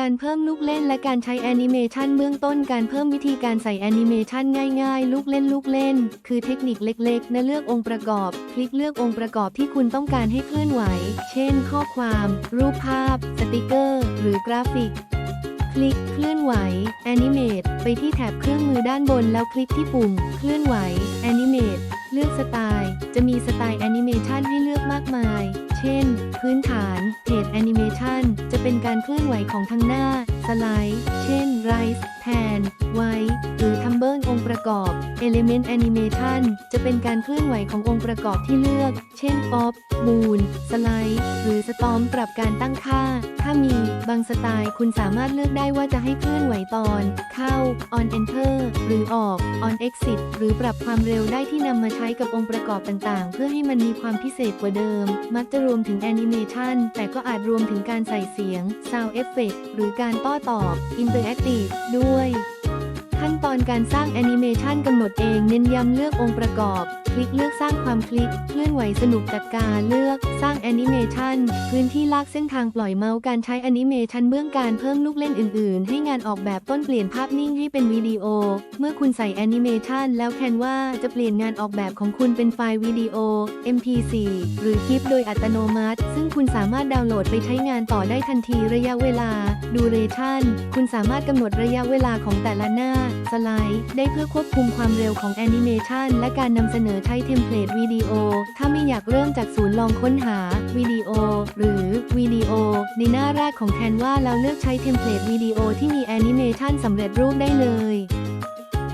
การเพิ่มลูกเล่นและการใช้แอนิเมชันเบื้องต้นการเพิ่มวิธีการใส่แอนิเมชันง่ายๆ ลูกเล่นลูกเล่น คือเทคนิคเล็กๆนะเลือกองค์ประกอบ คลิกเลือกองค์ประกอบที่คุณต้องการให้เคลื่อนไหว เช่น ข้อความ รูปภาพ สติกเกอร์ หรือกราฟิก คลิกเคลื่อนไหว Animate ไปที่แถบเครื่องมือด้านบนแล้วคลิกที่ปุ่ม เคลื่อนไหว Animate เเลือกสไตล์ จะมีสไตล์แอนิเมชันให้เลือกมากมาย เช่น พื้นฐานเพจแอนิเมชันจะเป็นการเคลื่อนไหวของทั้งหน้า สไลด์ เช่น Rise แทน ไว้ หรือทัมเบิลองค์ประกอบ Element Animation จะเป็นการเคลื่อนไหวขององค์ประกอบที่เลือก เช่น Pop Moon สไลด์ หรือ Storm ปรับการตั้งค่า ถ้ามี บางสไตล์คุณสามารถเลือกได้ว่าจะให้เคลื่อนไหวตอน เข้า on enter หรือออก on exit หรือปรับความเร็วได้ที่นำมาใช้กับองค์ประกอบต่างๆ เพื่อให้มันมีความพิเศษกว่าเดิม มักจะรวมถึงแอนิเมชันแต่ก็อาจรวมถึงการใส่เสียง sound effect หรือการต้อตอบ interactive ด้วย ขั้นตอนการสร้างแอนิเมชันกำหนดเองเน้นย้ำเลือกองค์ประกอบ คลิกเลือกสร้างความคลิกเคลื่อนไหวสนุกจัดการเลือก สร้างแอนิเมชันพื้นที่ลากเส้นทางปล่อยเมาส์การใช้แอนิเมชันเบื้องการเพิ่มลูกเล่นอื่นๆ ให้งานออกแบบต้นเปลี่ยนภาพนิ่งให้เป็นวิดีโอ เมื่อคุณใส่แอนิเมชันแล้วแคนว่าจะเปลี่ยนงานออกแบบของคุณเป็นไฟล์วิดีโอ MP4 หรือคลิปโดยอัตโนมัติ ซึ่งคุณสามารถดาวน์โหลดไปใช้งานต่อได้ทันทีระยะเวลา duration คุณสามารถกำหนดระยะเวลาของแต่ละหน้า สไลด์ ได้เพื่อควบคุมความเร็วของแอนิเมชันและการนำเสนอใช้เทมเพลตวิดีโอ ถ้าไม่อยากเริ่มจากศูนย์ลองค้นหาวิดีโอ หรือวิดีโอ ในหน้าแรกของแคนวาแล้วเลือกใช้เทมเพลตวิดีโอที่มีแอนิเมชันสำเร็จรูปได้เลย